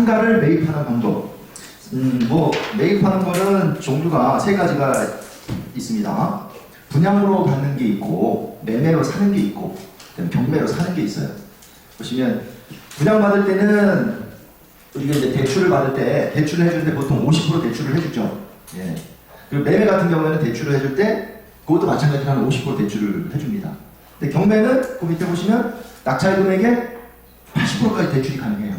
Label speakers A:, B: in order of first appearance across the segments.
A: 상가를 매입하는 방법. 음, 뭐 매입하는 거는 종류가 세 가지가 있습니다. 분양으로 받는 게 있고 매매로 사는 게 있고 경매로 사는 게 있어요. 보시면 분양 받을 때는 우리가 이제 대출을 받을 때 대출을 해줄 때 보통 50% 대출을 해주죠. 예. 그리고 매매 같은 경우에는 대출을 해줄 때 그것도 마찬가지로 한 50% 대출을 해줍니다. 근데 경매는 그 밑에 보시면 낙찰 금액의 80%까지 대출이 가능해요.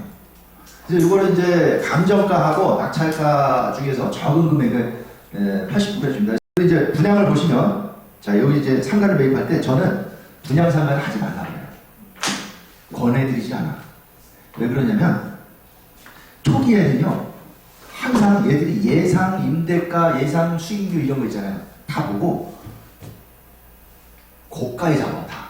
A: 그래서 이거를 이제 감정가하고 낙찰가 중에서 적은 금액을 80% 해줍니다. 그리고 이제 분양을 보시면 자 여기 이제 상가를 매입할 때 저는 분양 상가를 하지 말라고 해요. 권해드리지 않아. 왜 그러냐면 초기에는요 항상 얘들이 예상 임대가, 예상 수익률 이런 거 있잖아요. 다 보고 고가에 잡아 다.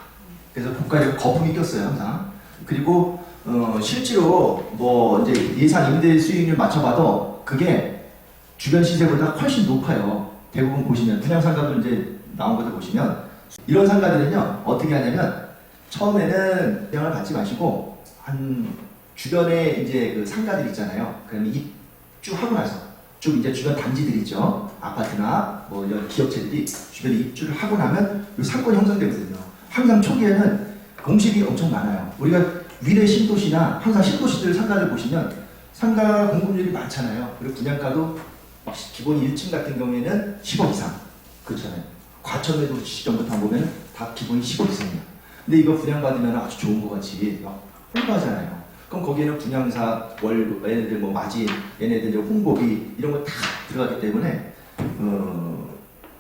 A: 그래서 고가에 거품이 꼈어요 항상. 그리고 어, 실제로 뭐 이제 예상 임대 수익률 맞춰봐도 그게 주변 시세보다 훨씬 높아요. 대부분 보시면 분양 상가들 이제 나온 것들 보시면 이런 상가들은요 어떻게 하냐면 처음에는 분양을 받지 마시고 한 주변에 이제 그 상가들 있잖아요. 그러면 입주하고 나서 좀 이제 주변 단지들 있죠. 아파트나 뭐 이런 기업체들이 주변에 입주를 하고 나면 이 상권이 형성되거든요. 항상 초기에는 공실이 엄청 많아요. 우리가 위례 신도시나 항상 신도시들 상가를 보시면 상가 공급률이 많잖아요. 그리고 분양가도 기본 1층 같은 경우에는 10억 이상 그렇잖아요. 과천에도 시점부터 보면 다 기본이 10억 이상이에요. 근데 이거 분양받으면 아주 좋은 것 같이 막 홍보하잖아요. 그럼 거기에는 분양사 월 얘네들 뭐 마진 얘네들 홍보비 이런 거 다 들어가기 때문에 어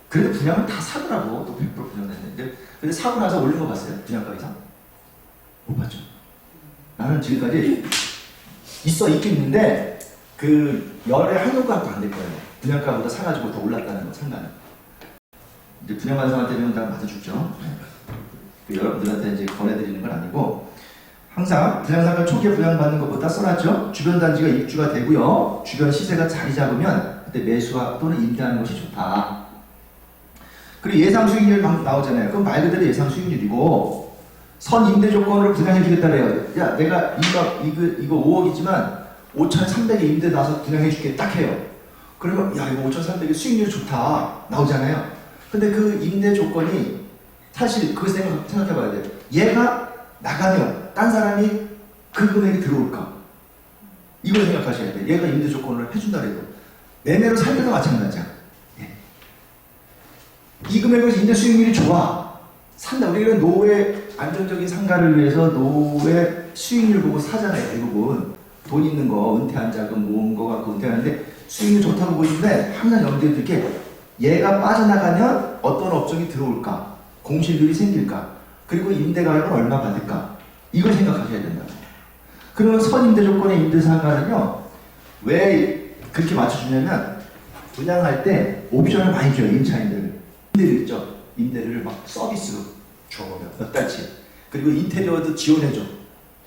A: 그래도 분양은 다 사더라고 또 100% 분양했는데 근데 사고 나서 올린 거 봤어요 분양가 이상 못 봤죠. 나는 지금까지 있어 있긴 있는데 그 열에 한 효과도 안 될 거예요. 분양가보다 사가지고 더 올랐다는 거 상가는. 이제 분양받은 사람한테는 다 맞아 죽죠. 그 여러분들한테 이제 권해드리는 건 아니고 항상 분양상가 초기에 분양받는 것보다 써놨죠. 주변 단지가 입주가 되고요. 주변 시세가 자리 잡으면 그때 매수와 또는 임대하는 것이 좋다. 그리고 예상 수익률 나오잖아요. 그럼 말 그대로 예상 수익률이고 선 임대 조건으로 분양해 주겠다 그래요. 야, 내가 이거 이거 이거 5억이지만 5,300에 임대 나서 분양해 줄게 딱 해요. 그러면 야, 이거 5,300에 수익률 좋다. 나오잖아요. 근데 그 임대 조건이 사실 그 생각 생각해 봐야 돼요. 얘가 나가면 딴 사람이 그 금액이 들어올까? 이걸 생각하셔야 돼요. 얘가 임대 조건을 해준다 해도 매매로 살 때도 마찬가지야. 예. 이 금액으로 임대 수익률이 좋아. 산다. 우리는 노후의 안정적인 상가를 위해서 노후의 수익률 보고 사잖아요. 대부분 돈 있는 거 은퇴한 자금 모은 거 갖고 은퇴하는데 수익률 좋다고 보시는데 항상 염두에 두게 얘가 빠져나가면 어떤 업종이 들어올까? 공실률이 생길까? 그리고 임대 가격은 얼마 받을까? 이걸 생각하셔야 된다. 그러면 선임대 조건의 임대 상가는요, 왜 그렇게 맞춰주냐면, 분양할 때 옵션을 많이 줘요, 임차인들. 임대료 있죠? 임대료를 막 서비스로 줘버려, 몇 달치. 그리고 인테리어도 지원해줘,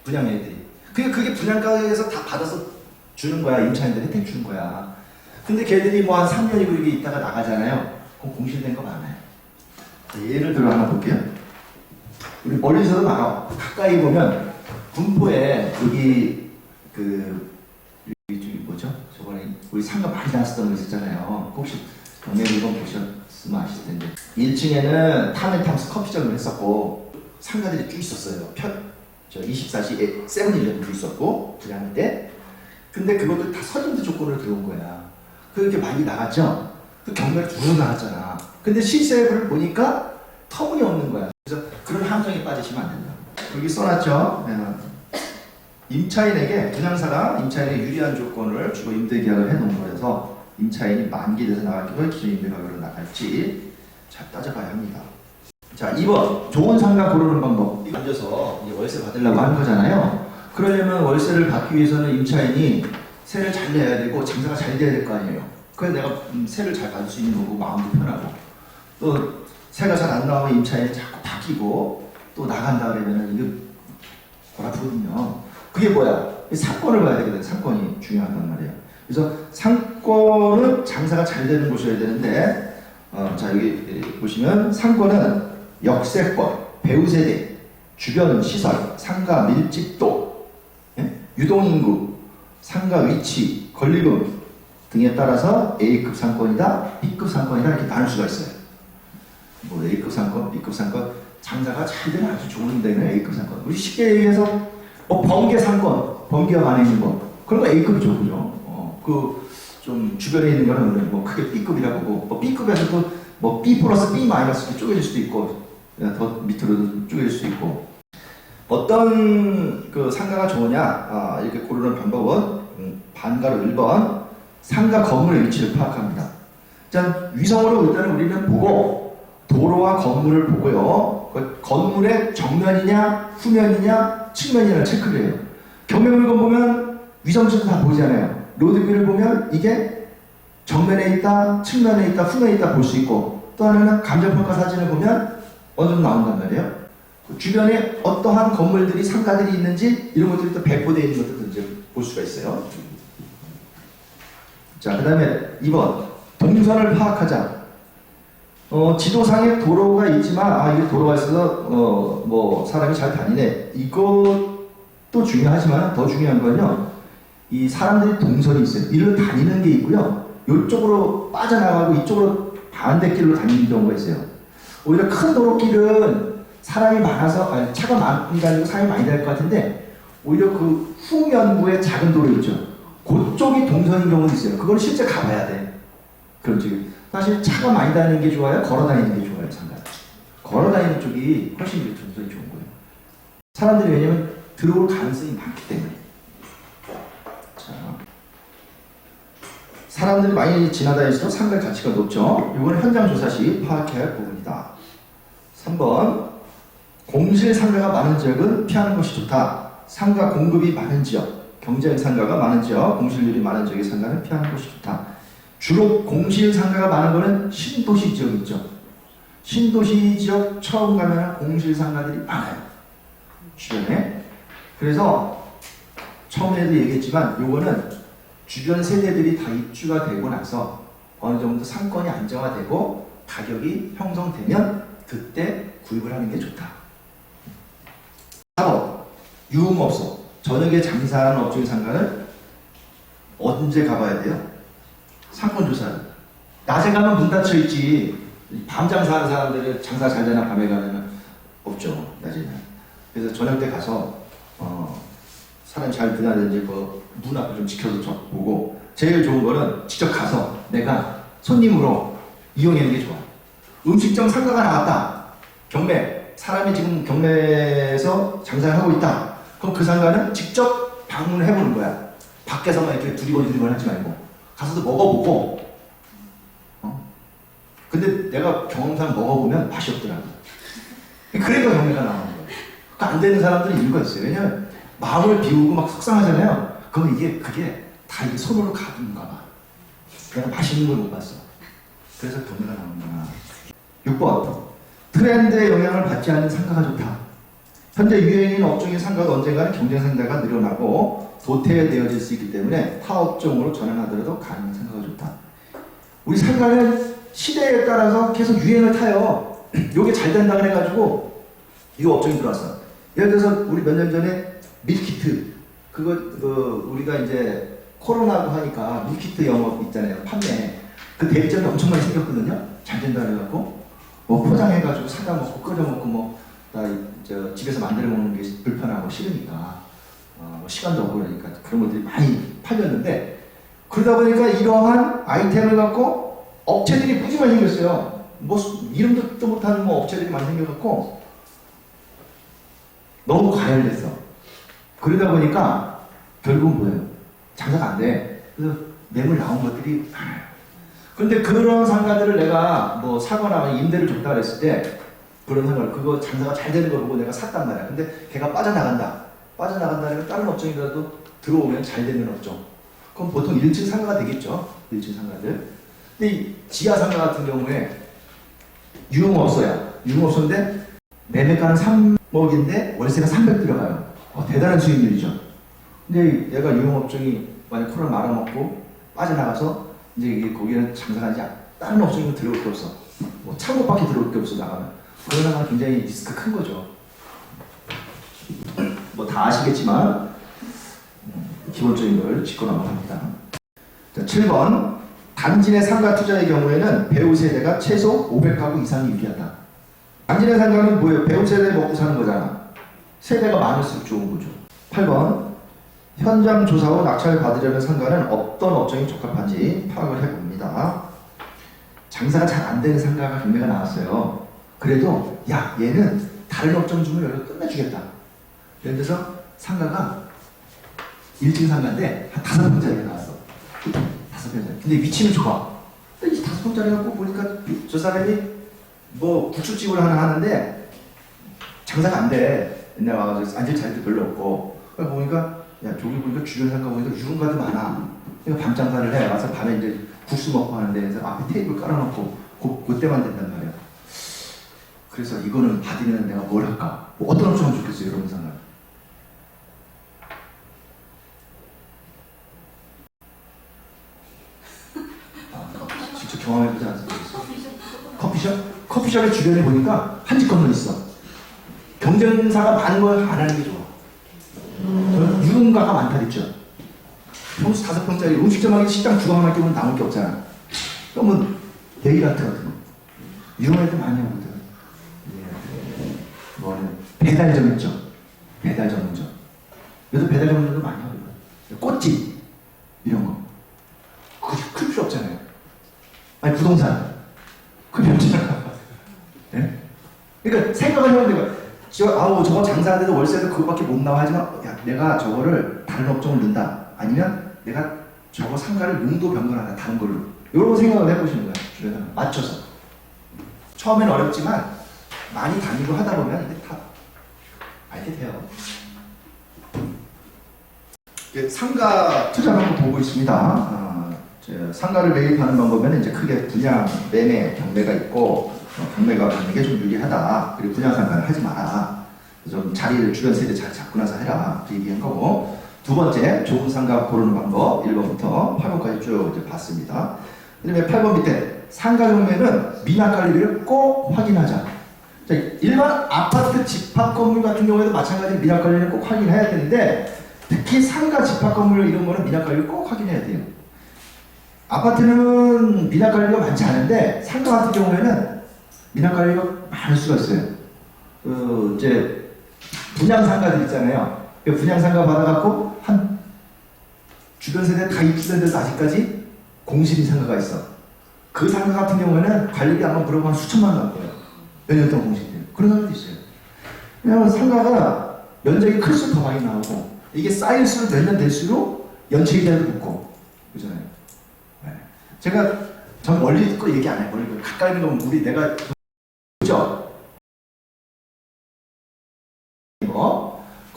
A: 분양 애들이. 그게, 그게 분양가에서 다 받아서 주는 거야, 임차인들 혜택 주는 거야. 근데 걔들이 뭐 한 3년이고 이게 있다가 나가잖아요. 그럼 공실된 거 많아요. 예를 들어 하나 볼게요. 우리 멀리서도 나가 가까이 보면 군포에 여기 그 여기 뭐죠? 저번에 우리 상가 많이 나왔었던 거 있었잖아요. 혹시 경매 물건 보셨 으면 아실 텐데 1층에는 타멘탐스 커피점을 했었고 상가들이 쭉 있었어요. 편 저 24시 세븐일레븐도 있었고 분양할 때 근데 그것도 다 선임대 조건으로 들어온 거야. 그렇게 많이 나갔죠? 그 경매를 두루 나갔잖아. 근데 시세를 보니까 터무니없는 거야. 그래서 그런 함정에 빠지시면 안 된다. 여기 써놨죠? 네. 임차인에게 분양사가 임차인에게 유리한 조건을 주고 임대계약을 해놓은 거라서 임차인이 만기 돼서 나갈 경우에 기존 임대가격으로 나갈지 잘 따져봐야 합니다. 자, 2번 좋은 상가 고르는 방법. 앉아서 이제 월세 받으려고 하는 거잖아요. 그러려면 월세를 받기 위해서는 임차인이 세를 잘 내야 되고 장사가 잘 돼야 될 거 아니에요. 그래서 내가 음, 세를 잘 받을 수 있는 거고 마음도 편하고 또 세가 잘 안 나오면 임차인이 자꾸 바뀌고 또 나간다 그러면은 이게 골아프거든요. 그게 뭐야? 이 상권을 봐야 되거든. 상권이 중요하단 말이에요. 그래서 상권은 장사가 잘 되는 곳이어야 되는데 어, 자 여기 보시면 상권은 역세권, 배우 세대, 주변 시설, 상가 밀집도, 예? 유동인구, 상가 위치, 권리금 등에 따라서 A급 상권이다, B급 상권이다 이렇게 나눌 수가 있어요. 뭐 A급 상권, B급 상권, 장사가 잘 되는 아주 좋은 데는 A급 상권. 우리 쉽게 얘기해서 뭐 번개 상권, 번개가 많이 있는 거 그런 거 A급이죠, 그죠? 어, 그좀 주변에 있는 거는 뭐 크게 B급이라고 보고 뭐 B급에서 또뭐 B 플러스 B 마이너스 이렇게 쪼개질 수도 있고 더 밑으로 쪼개질 수도 있고 어떤 그 상가가 좋으냐 아, 이렇게 고르는 방법은 음, 반가로 1번 상가 건물의 위치를 파악합니다. 자 위성으로 일단은 우리는 보고 도로와 건물을 보고요. 그 건물의 정면이냐 후면이냐 측면이냐 체크를 해요. 경매물건 보면 위성에서 다 보이잖아요. 로드뷰를 보면 이게 정면에 있다, 측면에 있다, 후면에 있다 볼 수 있고 또 하나는 감정평가 사진을 보면 어느 정도 나온단 말이에요. 그 주변에 어떠한 건물들이 상가들이 있는지 이런 것들이 또 배포되어 있는 것들도 이제 볼 수가 있어요. 자, 그 다음에 2번 동선을 파악하자. 어, 지도상에 도로가 있지만 아 이게 도로가 있어서 어, 뭐 사람이 잘 다니네. 이것도 중요하지만 더 중요한 건요. 이 사람들이 동선이 있어요. 이리로 다니는 게 있고요. 이쪽으로 빠져나가고 이쪽으로 반대길로 다니는 경우가 있어요. 오히려 큰 도로길은 사람이 많아서 아니, 차가 다니고 사람이 많이 다닐 것 같은데 오히려 그 후면부의 작은 도로 있죠. 그쪽이 동선인 경우도 있어요. 그걸 실제 가봐야 돼. 그렇지. 사실 차가 많이 다니는 게 좋아요? 걸어 다니는 게 좋아요? 상관. 걸어 다니는 쪽이 훨씬 동선이 좋은 거예요. 사람들이 왜냐면 들어올 가능성이 많기 때문에. 자. 사람들이 많이 지나다닐수록 상가 가치가 높죠. 이건 현장 조사 시 파악해야 할 부분이다. 3번 공실 상가가 많은 지역은 피하는 것이 좋다. 상가 공급이 많은 지역, 경쟁 상가가 많은 지역, 공실률이 많은 지역의 상가는 피하는 것이 좋다. 주로 공실 상가가 많은 거는 신도시 지역 있죠. 신도시 지역 처음 가면 공실 상가들이 많아요. 주변에. 그래서 처음에도 얘기했지만 요거는 주변 세대들이 다 입주가 되고 나서 어느 정도 상권이 안정화되고 가격이 형성되면 그때 구입을 하는 게 좋다. 4번 유흥업소 저녁에 장사하는 업종의 상가는 언제 가봐야 돼요? 상권 조사를 낮에 가면 문 닫혀 있지 밤 장사하는 사람들은 장사 잘 되나 밤에 가면 없죠 낮에는 그래서 저녁 때 가서 어, 사람 잘 드나드는지 그문 앞을 좀 지켜서 저- 보고 제일 좋은 거는 직접 가서 내가 손님으로 이용하는 게 좋아 음식점 상가가 나왔다 경매 사람이 지금 경매에서 장사를 하고 있다. 그럼 그 상가는 직접 방문을 해보는 거야. 밖에서만 이렇게 두리번 두리번 하지 말고 가서도 먹어보고. 어? 근데 내가 경험상 먹어보면 맛이 없더라고. 그러니까 경매가 나오는 거야. 그러니까 안 되는 사람들은 이유가 있어요. 왜냐면 마음을 비우고 막 속상하잖아요. 그럼 이게 그게 다 이게 손으로 가는가 봐. 내가 맛있는 걸 못 봤어. 그래서 경매가 나오는구나. 6번. 트렌드의 영향을 받지 않는 상가가 좋다. 현재 유행인 업종의 상가가 언젠가는 경쟁 상가가 늘어나고 도태되어질 수 있기 때문에 타 업종으로 전환하더라도 가능한 상가가 좋다. 우리 상가는 시대에 따라서 계속 유행을 타요. 요게 잘 된다 그래가지고 이 업종이 들어왔어. 예를 들어서 우리 몇 년 전에 밀키트 그거 그 우리가 이제 코로나고 하니까 밀키트 영업 있잖아요 판매 그 대입점이 엄청 많이 생겼거든요. 잘 된다 그래갖고 뭐 포장해가지고 사다 먹고 끓여 먹고 뭐나저 집에서 만들어 먹는 게 불편하고 싫으니까 어, 뭐 시간도 없고 그러니까 그런 것들이 많이 팔렸는데 그러다 보니까 이러한 아이템을 갖고 업체들이 무지 많이 생겼어요. 뭐 수- 이름도 못하는 뭐 업체들이 많이 생겨갖고 너무 과열됐어. 그러다 보니까 결국은 뭐예요? 장사가 안 돼. 그래서 매물 나온 것들이 많아요. 근데 그런 상가들을 내가 뭐 사거나 임대를 줬다 그랬을 때 그런 상가 그거 장사가 잘 되는 걸 보고 내가 샀단 말이야. 근데 걔가 빠져나간다. 빠져나간다는 다른 업종이라도 들어오면 잘 되는 업종. 그럼 보통 1층 상가가 되겠죠. 1층 상가들. 근데 이 지하 상가 같은 경우에 유흥업소야. 유흥업소인데 매매가는 3억인데 월세가 300 들어가요. 어, 대단한 수익률이죠. 근데 얘가 유흥업종이 만약 코로나 말아먹고 빠져나가서 이제 이게 거기는 장사가 이제 다른 업종이면 들어올 게 없어. 뭐 창고밖에 들어올 게 없어 나가면. 그러다가 굉장히 리스크 큰 거죠. 뭐 다 아시겠지만 음, 기본적인 걸 짚고 넘어갑니다. 자, 7번 단지 내 상가 투자의 경우에는 배우 세대가 최소 500가구 이상이 유리하다. 내 상가는 뭐예요? 배우 세대 먹고 사는 거잖아. 세대가 많을수록 좋은 거죠. 8번 현장 조사 후 낙찰 받으려는 상가는 어떤 업종이 적합한지 파악을 해봅니다. 장사가 잘 안 되는 상가가 경매가 나왔어요. 그래도 야 얘는 다른 업종 주면 여기서 끝내주겠다. 예를 들어서 상가가 1층 상가인데 한 다섯 평짜리가 나왔어. 다섯 평짜리. 근데 위치는 좋아. 근데 이 다섯 평짜리 갖고 보니까 저 사람이 뭐 국수집을 하나 하는데 장사가 안 돼. 옛날 와가지고 앉을 자리도 별로 없고. 그러니까 보니까 야 저기 보니까 주변 상가 보니까 유흥가도 많아. 그러니까 밤 장사를 해. 와서 밤에 이제 국수 먹고 하는데 그래서 앞에 테이블 깔아놓고 그, 그때만 된단 말이야. 그래서 이거는 받으면 내가 뭘 할까? 뭐 어떤 업종을 좋겠어요, 여러분 생각? 아, 경험해보지 않습니까? 커피숍? 커피숍의 주변에 보니까 한집 건너 있어. 경쟁사가 많은 걸 안 하는 게 좋아. 저는 유흥가가 많다 그랬죠. 평수 다섯 평짜리 음식점 하기 식당 주방 하나 끼면 남을 게 없잖아. 그러면 네일아트 같은 거. 이런 애들 많이 하거든. 예. 뭐는 배달점 있죠. 배달 전문점. 요즘 배달 전문점도 많이 하거든. 꽃집 이런 거. 그클 필요 없잖아요. 아니 부동산 그 필요 없잖아. 예? 그러니까 생각을 해보면 돼요. 저 아우 저거 장사하는데도 월세도 그거밖에 못 나와 하지만 야 내가 저거를 다른 업종을 넣는다. 아니면 내가 저거 상가를 용도 변경한다 다른 걸로. 이런 생각을 해보시는 거예요. 주변에 맞춰서. 처음엔 어렵지만 많이 다니고 하다 보면 이게 다 알게 돼요. 예, 상가 투자 방법 보고 있습니다. 아, 저 상가를 매입하는 방법에는 이제 크게 분양, 매매, 경매가 있고 어, 경매가 하는 게 좀 유리하다. 그리고 분양 상가는 하지 마라. 좀 자리를 주변 세대 잘 잡고 나서 해라. 그 얘기한 거고. 두 번째, 좋은 상가 고르는 방법 1번부터 8번까지 쭉 이제 봤습니다. 그 다음에 8번 밑에 상가 경매는 미납 관리비를 꼭 확인하자. 자, 일반 아파트 집합 건물 같은 경우에도 마찬가지로 미납 관리를 꼭 확인해야 되는데 특히 상가 집합 건물 이런 거는 미납 관리를 꼭 확인해야 돼요. 아파트는 미납 관리가 많지 않은데 상가 같은 경우에는 미납 관리가 많을 수가 있어요. 그 이제 분양 상가들 있잖아요. 그 분양 상가 받아갖고 한 주변 세대 다 입주된데도 아직까지 공실인 상가가 있어. 그 상가 같은 경우에는 관리비 아마 물어보면 수천만 원 거예요. 몇년 동안 공실돼요. 그런 사람도 있어요. 왜냐하면 상가가 면적이 클수록 더 많이 나오고 이게 쌓일수록 몇 년 될수록 연체이자도 붙고 그러잖아요. 네. 제가 전 멀리 듣고 얘기 안 해요. 멀리. 가까이 건 우리 내가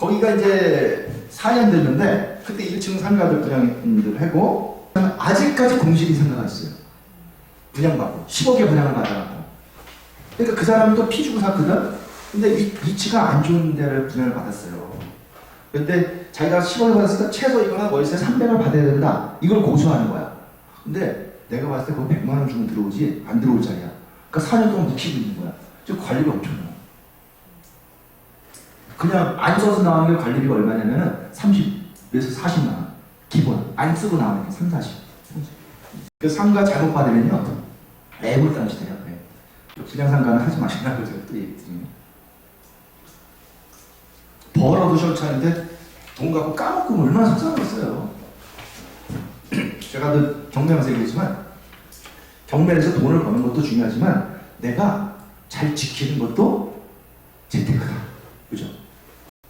A: 거 거기가 이제 4년 됐는데 그때 1층 상가들 분양들 하고 아직까지 공실이 상가가 있어요. 분양받고 10억에 분양을 받아갖고 그러니까 그 사람은 또피 주고 샀거든. 근데 위, 위치가 안 좋은 데를 분양을 받았어요. 근데 자기가 10억을 받았으니까 최소 이거는 월세 300을 받아야 된다. 이걸 고수하는 거야. 근데 내가 봤을 때 거기 100만 원 주면 들어오지 안 들어올 자리야. 그러니까 4년 동안 묵히고 있는 거야. 즉 관리가 엄청나. 그냥 안 써서 나오는 게 관리비가 얼마냐면은 30에서 40만 원. 기본. 안 쓰고 나오는 게 3, 40. 30. 그 상가 잘못 받으면요. 애물단지 돼요. 네. 분양 상가는 하지 마시라고 제가 또 얘기 드립니다. 벌어도 쇼차는데 돈 갖고 까먹고 얼마나 속상하겠어요. 제가 그 경매에서 얘기했지만 경매에서 돈을 버는 것도 중요하지만 내가 잘 지키는 것도 재테크다. 그죠?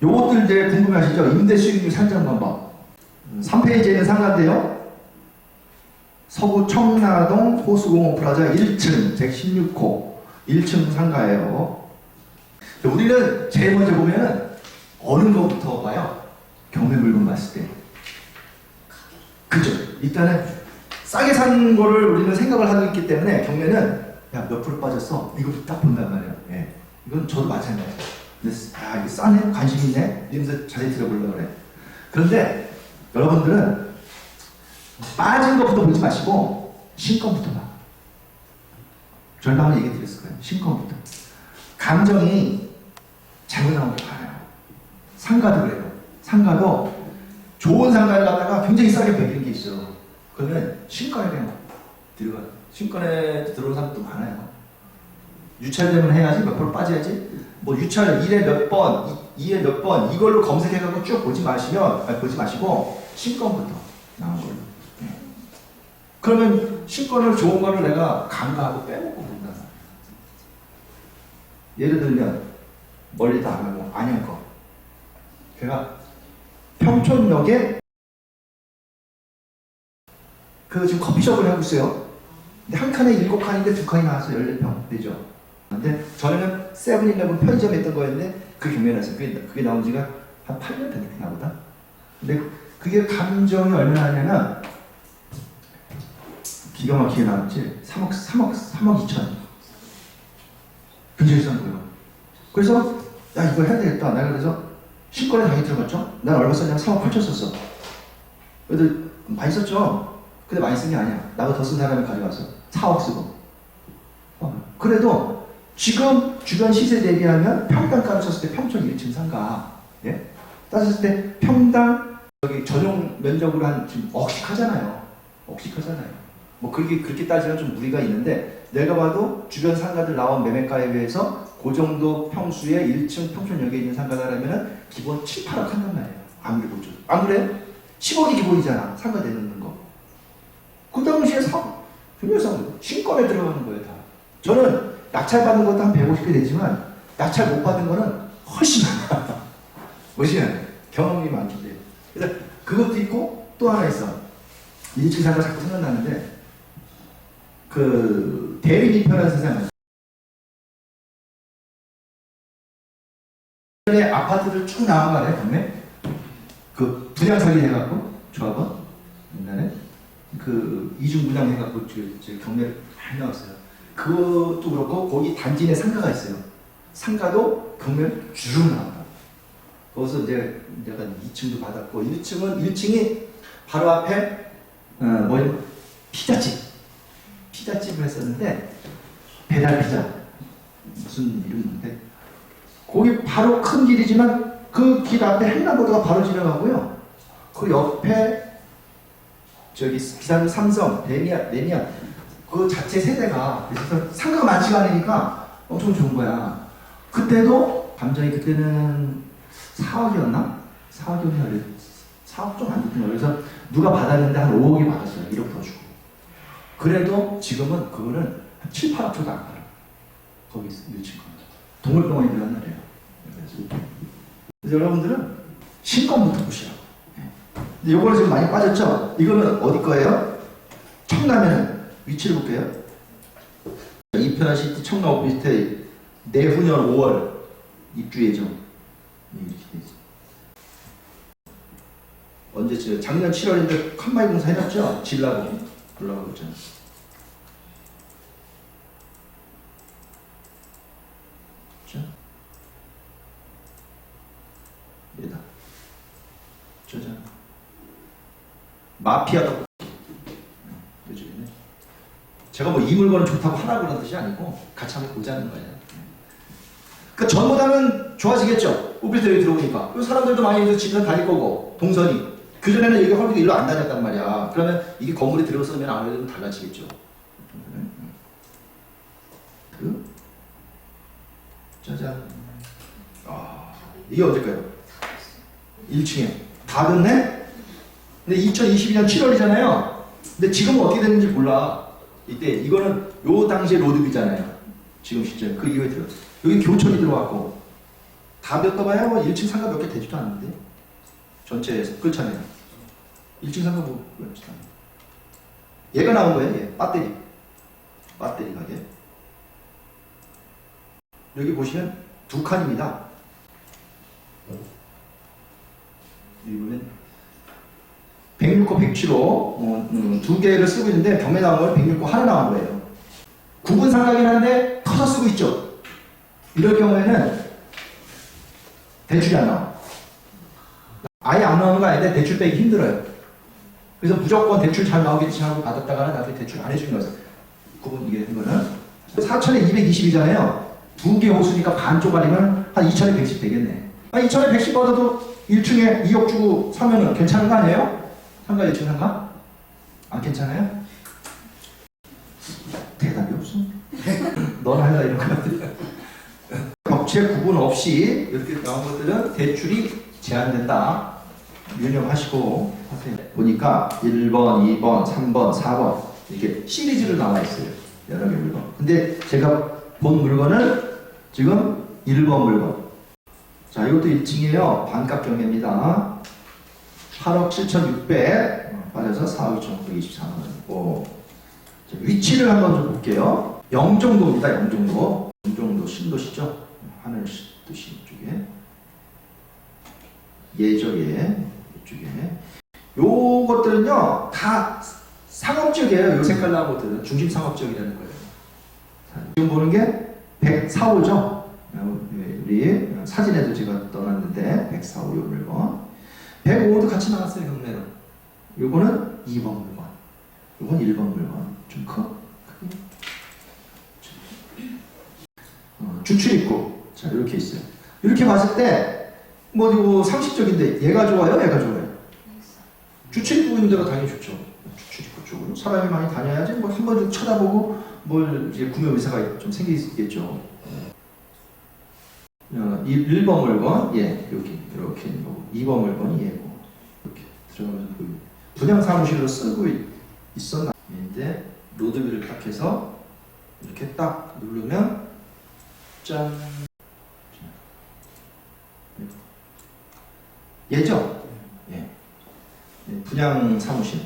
A: 요것들 이제 궁금해하시죠? 임대 수익률 산정 방법. 3페이지에는 상가인데요. 서구 청라동 호수공원 프라자 1층 116호 1층 상가예요. 우리는 제일 먼저 보면은 어느 거부터 봐요? 경매 물건 봤을 때. 그죠? 일단은 싸게 산 거를 우리는 생각을 하고 있기 때문에 경매는 야 몇 프로 빠졌어? 이거부터 딱 본단 말이에요. 예. 이건 저도 마찬가지예요. 아 이게 싸네? 관심 있네? 이러면서 자세히 들어보려고 그래. 그런데 여러분들은 빠진 것부터 보지 마시고 신권부터 봐. 한번 얘기 드렸을 거예요. 신권부터. 감정이 잘못 나온 게 많아요. 상가도 그래요. 상가도 좋은 상가를 가다가 굉장히 싸게 베기는 게 있어요. 그러면 신권에 그냥 들어가. 신권에 들어오는 사람도 많아요. 유찰되면 해야지 몇 프로 빠져야지. 뭐 유찰 1에 몇 번, 2에 몇 번 이걸로 검색해갖고 쭉 보지 마시면 아니, 보지 마시고 신권부터 나온 걸로. 네. 그러면 신권을 좋은 거를 내가 간과하고 빼먹고 본다. 예를 들면 멀리 다안 가고 안양 거. 제가 평촌역에 그 지금 커피숍을 하고 있어요. 근데 한 칸에 일곱 칸인데 두 칸이 나와서 14평 되죠. 근데 전에는 세븐일레븐 편의점 했던 거였는데 그 경매에서 그게, 그게 나온 지가 한 8년 됐나 보다. 근데 그게 감정이 얼마나 하냐면 기가 막히게 나왔지. 3억, 3억, 3억 2천. 굉장히 싼 거예요. 그래서 야 이거 해야 되겠다. 내가 그래서 신권에 당연히 들어갔죠. 난 얼마 썼냐면 3억 8천 썼어. 애들 많이 썼죠. 근데 많이 쓴 게 아니야. 나보다 더 쓴 사람이 가져가서 4억 쓰고. 어, 그래도 지금 주변 시세 대비하면 평당가를 썼을 때 평촌 1층 상가. 예? 따졌을 때 평당 여기 전용 면적으로 한 지금 억씩 하잖아요. 억씩 하잖아요. 뭐 그렇게 그렇게 따지면 좀 무리가 있는데 내가 봐도 주변 상가들 나온 매매가에 비해서 그 정도 평수의 1층 평촌역에 있는 상가다라면 기본 7, 8억 한단 말이에요. 아무리 보죠. 안 그래? 10억이 기본이잖아. 상가 내놓는 거. 그 당시에 사, 거예요. 신권에 들어가는 거예요, 다. 저는 낙찰 받는 것도 한 150개 되지만 낙찰 못 받은 거는 훨씬 많아. 훨씬. 경험이 많기 때문에. 그래서 그것도 있고 또 하나 있어. 1층 상가 자꾸 생각나는데 그 대리기편한 세상은 옛날에 아파트를 쭉 나와가래 보면 그 분양 처리 해갖고 조합원 옛날에 그 이중 분양 해갖고 저, 저 경매를 많이 나왔어요. 그것도 그렇고 거기 단지 내 상가가 있어요. 상가도 경매를 주르륵 나왔다. 거기서 이제 내가 2층도 받았고 1층은 1층이 바로 앞에 어, 피자집 피자집을 했었는데 배달 피자 무슨 이름인데 거기 바로 큰 길이지만 그 길 앞에 횡단보도가 바로 지나가고요. 그 옆에 저기 기산 삼성, 레미안, 레미안 그 자체 세대가 그래서 상가가 많지가 않으니까 엄청 좋은 거야. 그때도 감정이 그때는 4억이었나? 4억이었나? 4억 좀안 됐던 거예요. 그래서 누가 받았는데 한 5억이 받았어요. 1억 더 주고. 그래도 지금은 그거는 한 7, 8억 줘도 안 팔아. 거기 밀친 거. 동물병원에 들어간 날이에요. 그래서 그래서 여러분들은 신권부터 보시라고. 예. 요거는 지금 많이 빠졌죠? 이거는 어디 거예요? 청라면 위치를 볼게요. 이편화시티 청라 오피스텔 내후년 5월 입주 예정. 네, 이렇게 돼 있어요. 언제 지 작년 7월인데 칸마이 공사 해놨죠? 질라고 올라가고 있잖아. 자. 마피아다. 제가 뭐 이 물건은 좋다고 하라고 그런 뜻이 아니고 같이 한번 보자는 거예요. 그러니까 전보다는 좋아지겠죠. 오피스텔에 들어오니까. 그 사람들도 많이 이제 집에 다닐 거고 동선이. 그 전에는 여기 헐비가 일로 안 다녔단 말이야. 그러면 이게 건물에 들어서면 아무래도 좀 달라지겠죠. 그 짜잔. 아 이게 언제까요? 1층에 다 됐네. 근데 2022년 7월이잖아요. 근데 지금은 어떻게 됐는지 몰라. 이때 이거는 요 당시에 로드비잖아요. 지금 시점 그 이후에 들어. 여기 교촌이 들어왔고 다몇 더봐야 뭐 1층 상가 몇 개 되지도 않는데 전체 그렇잖아요. 1층 상가 뭐. 얘가 나온 거예요. 얘 배터리 배터리 가게. 여기 보시면 두 칸입니다. 이번엔 106호 107호 어, 음, 두 개를 쓰고 있는데 경매 나온 걸 106호 하나 나온 거예요. 구분 상가긴 한데 커서 쓰고 있죠. 이럴 경우에는 대출이 안 나와. 아예 안 나오는 거 아닌데 대출 빼기 힘들어요. 그래서 무조건 대출 잘 나오겠지 하고 받았다가 나중에 대출 안 해주는 거죠. 구분 이게 된 거는 4천에 220이잖아요. 두 개 호수니까 반 쪼가리면 한 2천에 110 되겠네. 한 2천에 110 받아도 1층에 2억 주고 사면은 괜찮은 거 아니에요? 상가 1층 상가? 안 괜찮아요? 대답이 없어. 넌 할라 이런 거 같아. 격체 구분 없이 이렇게 나온 것들은 대출이 제한된다. 유념하시고 하세요. 보니까 1번, 2번, 3번, 4번 이렇게 시리즈로 나와 있어요. 여러 개 물건. 근데 제가 본 물건은 지금 1번 물건. 자, 이것도 1층이에요. 반값 경매입니다. 8억 7,600 어, 빠져서 4억 2,924만 원이고 자, 위치를 한번 좀 볼게요. 영종도입니다. 영종도. 영종도 신도시죠. 하늘 도시 쪽에 예저에 이쪽에 요것들은요 다 상업지역이에요. 요 색깔 나온 것들은 중심 상업지역이라는 거예요. 자, 지금 보는 게 104호죠. 우리 사진에도 제가 떠났는데 104호 요 물건 105호도 같이 나왔어요 경매로 요거는 2번 물건. 요건 1번 물건. 좀 커? 어, 주출입구 자 이렇게 있어요. 이렇게 봤을 때 뭐 이거 상식적인데 얘가 좋아요? 얘가 좋아요? 주출입구 있는 데가 당연히 좋죠. 주출입구 쪽으로. 사람이 많이 다녀야지 뭐 한번좀 쳐다보고 뭘 이제 구매 의사가 좀 생기겠죠 어, 1번 물건 예 여기 이렇게 있는 거고 2번 물건이 얘고 이렇게 들어가면서 보이고 분양 사무실로 쓰고 있- 있었나? 근데 로드뷰를 딱 해서 이렇게 딱 누르면 짠. 얘죠? 예. 예, 분양 사무실